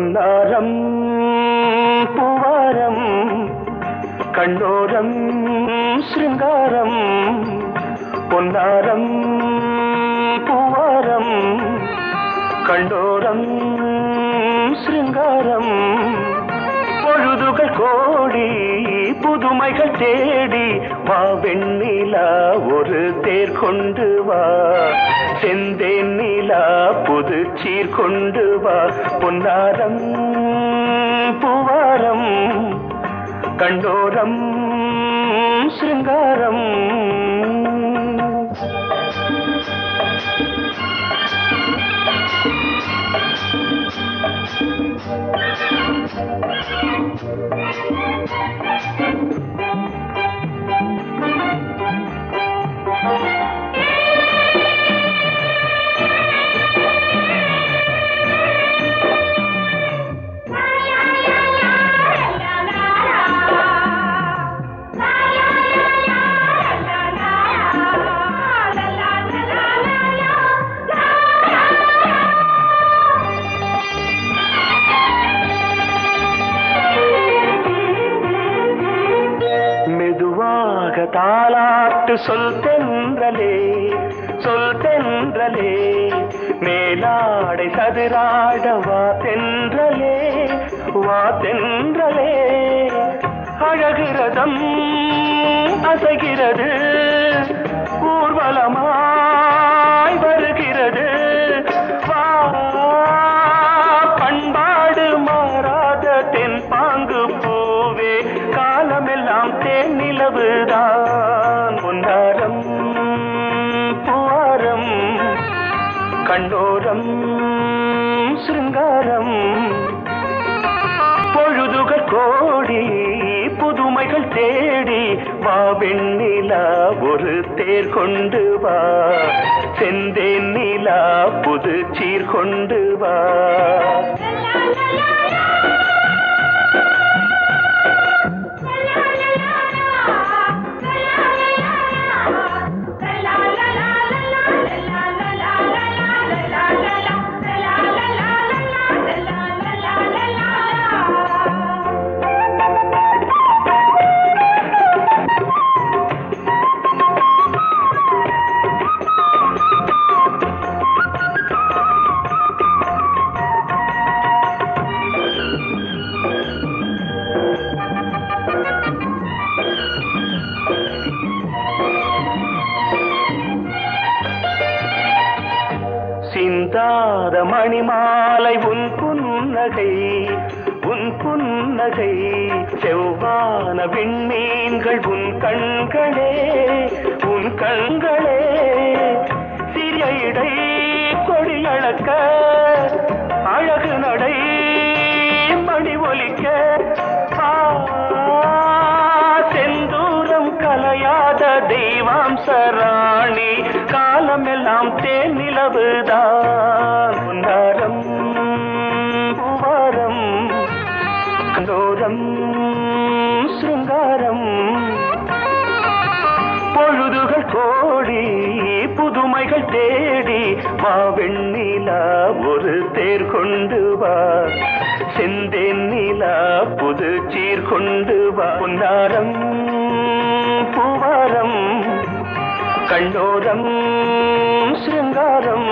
பொன்னாரம் பூவாரம் கண்ணோரம் ஸ்ருங்காரம் பொன்னாரம் பூவாரம் கண்டோரம் ஸ்ருங்காரம் பொழுதுகள் கோடி புதுமைகள் தேடி வா வெண்ணிலா ஒரு தேர் கொண்டு வா. செந்தேன் நீ நிலா புது சீர் கொண்டு வா. பொன்னாரம் பூவாரம் கண்டோரம் சிருங்காரம். தாலாட்டு சொல் தென்றலே சொல் தென்றலே மேலாடை சதுராட வா தென்றலே வா தென்றலே. அழகிறதம் அசைகிறது ஊர்வலமாய் வருகிறது. வா பண்பாடு மாறாத தென் பாங்கு பூவே காலமெல்லாம் தேன் நிலவுதான் கண்டோரம் சிருங்காரம். பொழுதுகள் கோடி புதுமைகள் தேடி வா வெண்ணிலா ஒரு தேர் கொண்டு வா. செந்தேன் நிலா புது சீர் கொண்டு வா. சிந்தாத மணிமாலை உன் புன்னகை உன் புன்னகை செவ்வான விண்மீன்கள் உன் கண்களே உன் கண்களே. சிறிய இடை கொடியளக்க அழகு நடை மணி ஒலிக்க. செந்தூரம் கலையாத தெய்வாம் சராணி தேன் நிலவுதான் பொன்னாரம் பூவாரம் கண்டோரம் சிருங்காரம். பொழுதுகள் கோடி புதுமைகள் தேடி மாவெண்ணிலா ஒரு தேர் கொண்டு வா. செந்தேன் நிலா புது சீர் கொண்டு வா. பொன்னாரம் பூவாரம் கண்டோரம் சிருங்காரம்